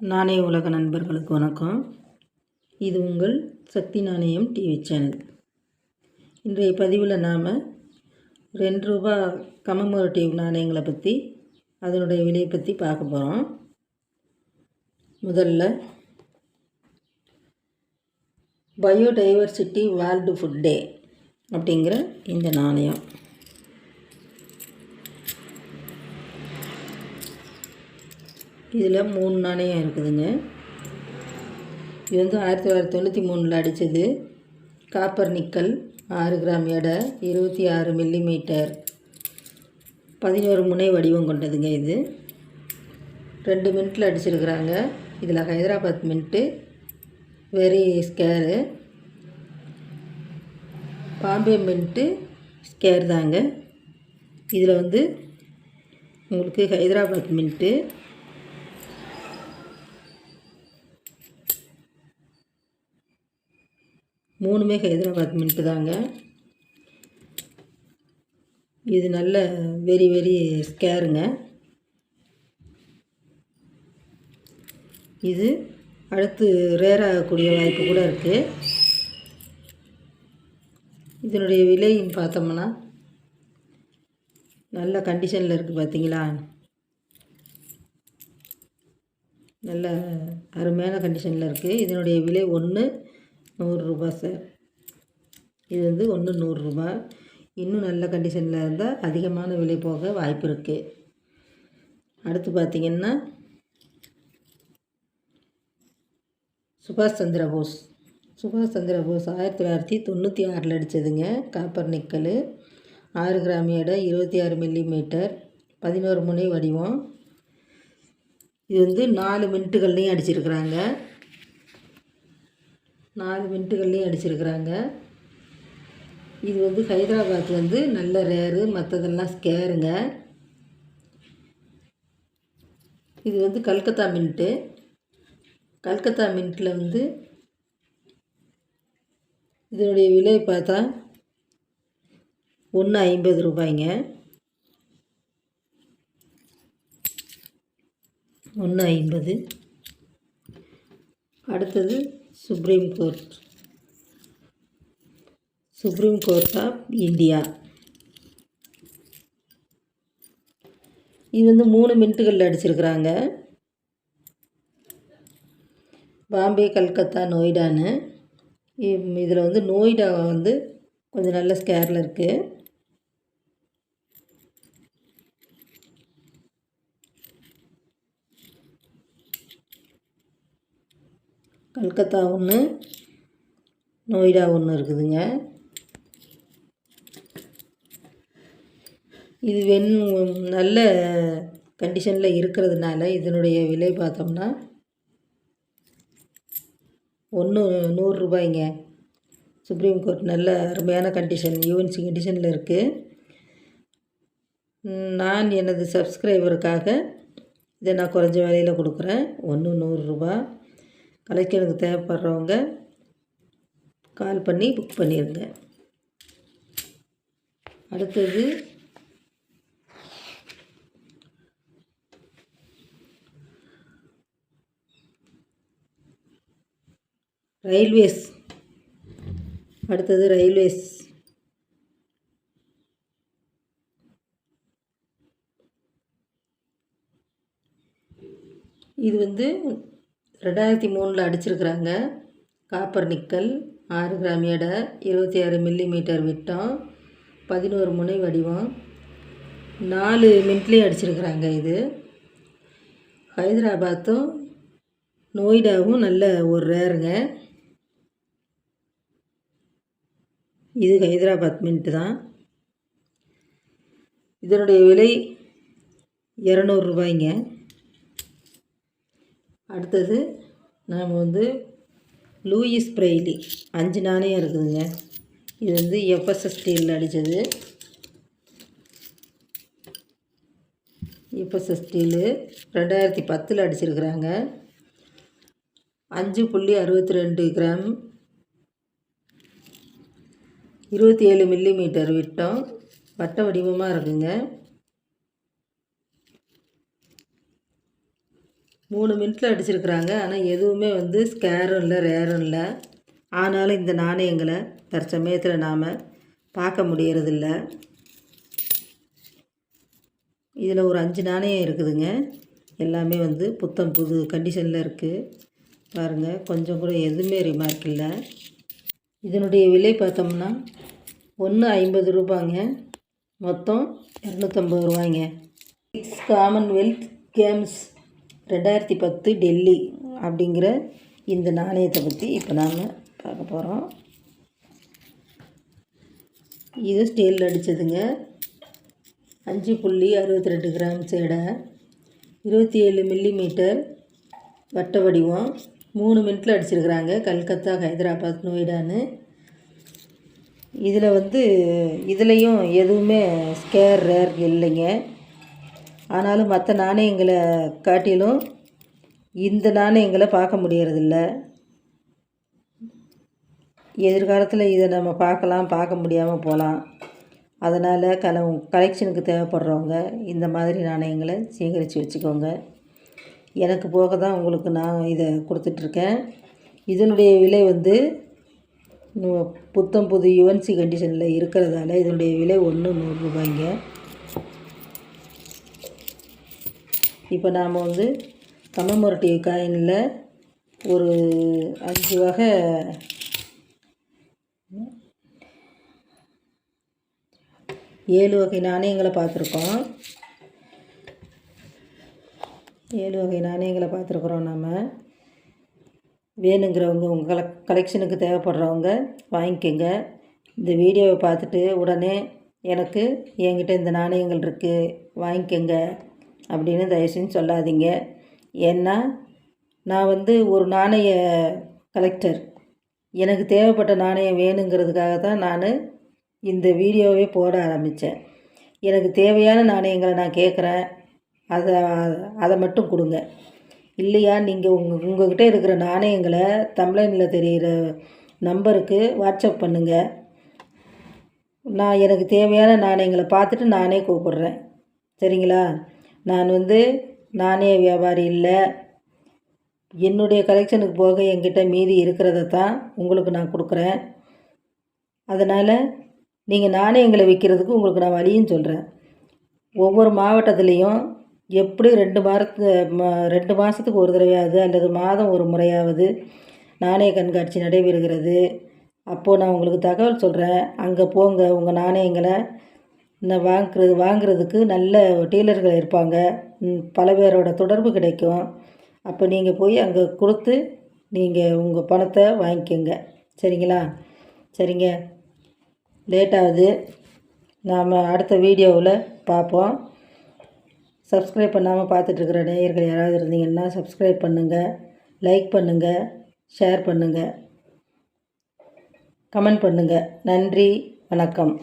நாணய உலக நண்பர்களுக்கு வணக்கம். இது உங்கள் சக்தி நாணயம் டிவி சேனல். இன்றைய பதிவில் நாம் ரெண்டு ரூபா கமமோரேட்டிவ் நாணயங்களை பற்றி அதனுடைய விலையை பற்றி பார்க்க போகிறோம் முதல்ல பயோடைவர்சிட்டி வேர்ல்டு ஃபுட் டே அப்படிங்கிற இந்த நாணயம். இதில் மூணு நாணயம் இருக்குதுங்க. இது வந்து ஆயிரத்தி தொள்ளாயிரத்தி தொண்ணூற்றி மூணில் அடித்தது. காப்பர் நிக்கல் ஆறு கிராம் எடை இருபத்தி ஆறு மில்லிமீட்டர். பதினோரு முனை வடிவம் கொண்டதுங்க இது. ரெண்டு மினிட்டில் அடிச்சிருக்கிறாங்க. இதில் Hyderabad mint very scarce. Bombay mint scarce தாங்க. இதில் வந்து உங்களுக்கு ஹைதராபாத் மின்ட்டு மூணுமே ஹைதராபாத் மின்ட்டு தாங்க. இது நல்ல வெரி வெரி ஸ்கேருங்க. இது அடுத்து ரேர் ஆகக்கூடிய வாய்ப்பு கூட இருக்குது இதனுடைய விலைன்னு பார்த்தோம்னா நல்ல கண்டிஷனில் இருக்குது பார்த்தீங்களா நல்ல அருமையான கண்டிஷனில் இருக்குது இதனுடைய விலை ஒன்று நூறுரூபா சார். இது வந்து ஒன்று நூறுரூபா. இன்னும் நல்ல கண்டிஷனில் இருந்தால் அதிகமான விலை போக வாய்ப்பு இருக்குது அடுத்து பார்த்திங்கன்னா சுபாஷ் சந்திர போஸ். சுபாஷ் சந்திர போஸ் ஆயிரத்தி தொள்ளாயிரத்தி தொண்ணூற்றி ஆறில் அடித்ததுங்க காப்பர் நிக்கல். ஆறு கிராம் எடை இருபத்தி ஆறு மில்லி மீட்டர் பதினோரு முனை வடிவம். இது வந்து நாலு மினிட்டுகள்லையும் அடிச்சிருக்கிறாங்க. நாலு மின்ட்டுகள்லேயும் அடிச்சிருக்கிறாங்க. இது வந்து ஹைதராபாத் வந்து நல்ல ரேரு மற்றதெல்லாம் ஸ்கேருங்க. இது வந்து கல்கத்தா மின்ட்டு. கல்கத்தா மின்ட்டில் வந்து இதனுடைய விலை பார்த்தா ஒன்று ஐம்பது ரூபாய்ங்க. ஒன்று ஐம்பது. அடுத்தது supreme court supreme court of India இது வந்து மூணு மினிட்டுகளில் அடிச்சிருக்கிறாங்க. பாம்பே கல்கத்தா நொய்டான்னு. இதில் வந்து நோய்டா வந்து கொஞ்சம் நல்ல ஸ்கேரில் இருக்குது கல்கத்தா ஒன்று நொய்டா ஒன்று இருக்குதுங்க. இது வெண் நல்ல கண்டிஷனில் இருக்கிறதுனால இதனுடைய விலை பார்த்தோம்னா ஒன்று நூறுரூபாய்ங்க சுப்ரீம் கோர்ட் நல்ல அருமையான கண்டிஷன் யூஎன்சி கண்டிஷனில் இருக்குது நான் எனது சப்ஸ்கிரைபருக்காக இதை நான் குறைஞ்ச விலையில் கொடுக்குறேன். ஒன்று நூறுரூபா கலெக்ஷனுக்கு தேவைப்படுறவங்க கால் பண்ணி புக் பண்ணிடுங்க அடுத்தது ரயில்வேஸ் அடுத்தது ரயில்வேஸ் இது வந்து ரெண்டாயிரத்தி மூணில் அடிச்சிருக்கிறாங்க. காப்பர் நிக்கல் ஆறு கிராம் எடை இருபத்தி ஆறு மில்லி மீட்டர் விட்டம் பதினோரு முனை வடிவம். நாலு மின்ட்லேயும் அடிச்சிருக்கிறாங்க இது. ஹைதராபாத்தும் நோய்டாவும் நல்ல ஒரு ரேருங்க. இது ஹைதராபாத் மின்ட்டு தான். இதனுடைய விலை இரநூறுபாய்ங்க அடுத்தது நாம் வந்து லூயிஸ் பிரெய்லி அஞ்சு நாணயம் இருக்குதுங்க. இது வந்து எஃப்எஸ்எஸ் ஸ்டீலில் அடித்தது. எஃப்எஸ்எஸ் ஸ்டீலு ரெண்டாயிரத்தி பத்தில் அடிச்சிருக்கிறாங்க. அஞ்சு புள்ளி அறுபத்தி ரெண்டு கிராம் இருபத்தி ஏழு மில்லிமீட்டர் விட்டம் வட்ட வடிவமாக இருக்குங்க. மூணு மினிட்ல அடிச்சிருக்கிறாங்க. ஆனால் எதுவுமே வந்து ஸ்கேரும் இல்லை ரேரும் இல்லை. ஆனாலும் இந்த நாணயங்களை தற்சமயத்தில் நாம் பார்க்க முடியறதில்ல. இதில் ஒரு அஞ்சு நாணயம் இருக்குதுங்க. எல்லாமே வந்து புத்தம் புது கண்டிஷனில் இருக்குது பாருங்கள் கொஞ்சம் கூட எதுவுமே ரிமார்க் இல்லை. இதனுடைய விலை பார்த்தோம்னா ஒன்று ஐம்பது ரூபாங்க மொத்தம் இரநூத்தம்பது ரூபாய்ங்க. சிக்ஸ் காமன்வெல்த் கேம்ஸ் ரெண்டாயிரத்தி பத்து டெல்லி அப்படிங்கிற இந்த நாணயத்தை பற்றி இப்போ நாம் பார்க்க போகிறோம் இது ஸ்டீலில் அடித்ததுங்க அஞ்சு புள்ளி அறுபத்தி ரெண்டு கிராம் சேடை இருபத்தி ஏழு மில்லிமீட்டர் வட்ட வடிவம் மூணு மினிட்ல அடிச்சிருக்கிறாங்க. கல்கத்தா ஹைதராபாத் நோய்டான்னு. இதில் வந்து இதுலேயும் எதுவுமே ஸ்கேர் ரேர் இல்லைங்க. ஆனாலும் மற்ற நாணயங்களை காட்டிலும் இந்த நாணயங்களை பார்க்க முடியறதில்ல. எதிர்காலத்தில் இதை நம்ம பார்க்கலாம் பார்க்க முடியாமல் போகலாம். அதனால் கல கலெக்ஷனுக்கு தேவைப்படுறவங்க இந்த மாதிரி நாணயங்களை சேகரித்து வச்சுக்கோங்க. எனக்கு போக தான் உங்களுக்கு நான் இதை கொடுத்துட்ருக்கேன். இதனுடைய விலை வந்து புத்தம் புது யுவன்சி கண்டிஷனில் இருக்கிறதால இதனுடைய விலை ஒன்று நூறுரூபாய்ங்க இப்போ நாம் வந்து கமமரட்டிவ் காயினில் ஒரு அஞ்சு வகை ஏழு வகை நாணயங்களை பார்த்துருக்கோம். ஏழு வகை நாணயங்களை பார்த்துருக்குறோம் நம்ம வேணுங்கிறவங்க உங்கள் கலெக் கலெக்ஷனுக்கு தேவைப்படுறவங்க வாங்கிக்கோங்க. இந்த வீடியோவை பார்த்துட்டு உடனே எனக்கு என்கிட்ட இந்த நாணயங்கள் இருக்குது வாங்கிக்கோங்க. அப்படின்னு தயவுசெய்து சொல்லாதீங்க. ஏன்னா நான் வந்து ஒரு நாணய கலெக்டர் எனக்கு தேவைப்பட்ட நாணயம் வேணுங்கிறதுக்காக தான் நான் இந்த வீடியோவே போட ஆரம்பித்தேன் எனக்கு தேவையான நாணயங்களை நான் கேட்குறேன். அதை அதை மட்டும் கொடுங்க. இல்லையா நீங்கள் உங்கள் உங்கள்கிட்ட இருக்கிற நாணயங்களை தமிழனில் தெரிகிற நம்பருக்கு வாட்ஸ்அப் பண்ணுங்கள் நான் எனக்கு தேவையான நாணயங்களை பார்த்துட்டு நானே கூப்பிட்றேன். சரிங்களா? நான் வந்து நாணய வியாபாரி இல்லை. என்னுடைய கலெக்ஷனுக்கு போக என்கிட்ட மீதி இருக்கிறத தான் உங்களுக்கு நான் கொடுக்குறேன். அதனால் நீங்கள் நாணயங்களை விற்கிறதுக்கு உங்களுக்கு நான் வழியும் சொல்கிறேன் ஒவ்வொரு மாவட்டத்துலேயும் எப்படி ரெண்டு வாரத்து ரெண்டு மாதத்துக்கு ஒரு தடவையாவது அல்லது மாதம் ஒரு முறையாவது நாணய கண்காட்சி நடைபெறுகிறது. அப்போது நான் உங்களுக்கு தகவல் சொல்கிறேன் அங்கே போங்க உங்கள் நாணயங்களை வாங்குறது வாங்குறதுக்கு நல்ல டீலர்கள் இருப்பாங்க. பல பேரோட தொடர்பு கிடைக்கும். அப்போ நீங்கள் போய் அங்கே கொடுத்து நீங்கள் உங்கள் பணத்தை வாங்கிக்கோங்க. சரிங்களா? சரிங்க. லேட்டாகுது. நாம் அடுத்த வீடியோவில் பார்ப்போம். சப்ஸ்கிரைப் பண்ணாமல் பார்த்துட்ருக்குற நேயர்கள் யாராவது இருந்தீங்கன்னா சப்ஸ்கிரைப் பண்ணுங்கள் லைக் பண்ணுங்கள் ஷேர் பண்ணுங்கள் கமெண்ட் பண்ணுங்கள் நன்றி வணக்கம்.